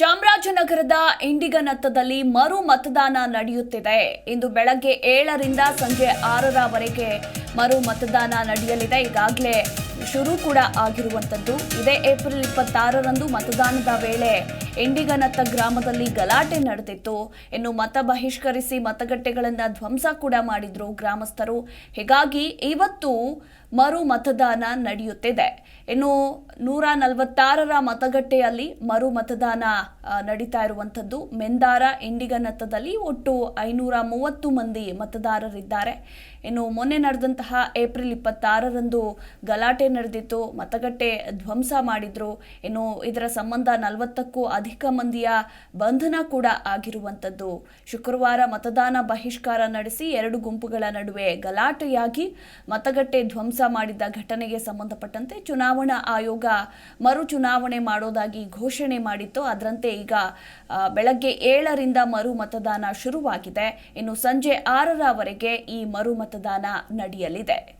ಚಾಮರಾಜನಗರದ ಇಂಡಿಗನತ್ತದಲ್ಲಿ ಮರು ಮತದಾನ ನಡೆಯುತ್ತಿದೆ. ಇಂದು ಬೆಳಗ್ಗೆ ಏಳರಿಂದ ಸಂಜೆ ಆರರವರೆಗೆ ಮರು ಮತದಾನ ನಡೆಯಲಿದೆ. ಈಗಾಗಲೇ ಶುರು ಕೂಡ ಆಗಿರುವಂಥದ್ದು. ಇದೇ ಏಪ್ರಿಲ್ ಇಪ್ಪತ್ತಾರರಂದು ಮತದಾನದ ವೇಳೆ ಇಂಡಿಗನತ್ತ ಗ್ರಾಮದಲ್ಲಿ ಗಲಾಟೆ ನಡೆದಿತ್ತು. ಇನ್ನು ಮತ ಬಹಿಷ್ಕರಿಸಿ ಮತಗಟ್ಟೆಗಳನ್ನು ಧ್ವಂಸ ಕೂಡ ಮಾಡಿದ್ರು ಗ್ರಾಮಸ್ಥರು. ಹೀಗಾಗಿ ಇವತ್ತು ಮರು ಮತದಾನ ನಡೆಯುತ್ತಿದೆ. ಇನ್ನು ನೂರ ನಲವತ್ತಾರರ ಮತಗಟ್ಟೆಯಲ್ಲಿ ಮರು ಮತದಾನ ನಡೀತಾ ಇರುವಂಥದ್ದು. ಮೆಂದಾರ ಇಂಡಿಗನತ್ತದಲ್ಲಿ ಒಟ್ಟು ಐನೂರ ಮೂವತ್ತು ಮಂದಿ ಮತದಾರರಿದ್ದಾರೆ. ಇನ್ನು ಮೊನ್ನೆ ನಡೆದಂತಹ ಏಪ್ರಿಲ್ ಇಪ್ಪತ್ತಾರರಂದು ಗಲಾಟೆ ನಡೆದಿತ್ತು. ಮತಗಟ್ಟೆ ಧ್ವಂಸ ಮಾಡಿದ್ರು. ಇನ್ನು ಇದರ ಸಂಬಂಧ ನಲವತ್ತಕ್ಕೂ ಅಧಿಕ ಮಂದಿಯ ಬಂಧನ ಕೂಡ ಆಗಿರುವಂಥದ್ದು. ಶುಕ್ರವಾರ ಮತದಾನ ಬಹಿಷ್ಕಾರ ನಡೆಸಿ ಎರಡು ಗುಂಪುಗಳ ನಡುವೆ ಗಲಾಟೆಯಾಗಿ ಮತಗಟ್ಟೆ ಧ್ವಂಸ ಮಾಡಿದ ಘಟನೆಗೆ ಸಂಬಂಧಪಟ್ಟಂತೆ ಚುನಾವಣಾ ಆಯೋಗ ಮರು ಚುನಾವಣೆ ಮಾಡೋದಾಗಿ ಘೋಷಣೆ ಮಾಡಿತ್ತು. ಅದರಂತೆ ಈಗ ಬೆಳಗ್ಗೆ ಏಳರಿಂದ ಮರು ಮತದಾನ ಶುರುವಾಗಿದೆ. ಇನ್ನು ಸಂಜೆ ಆರರವರೆಗೆ ಈ ಮರು ಮತದಾನ ನಡೆಯಲಿದೆ.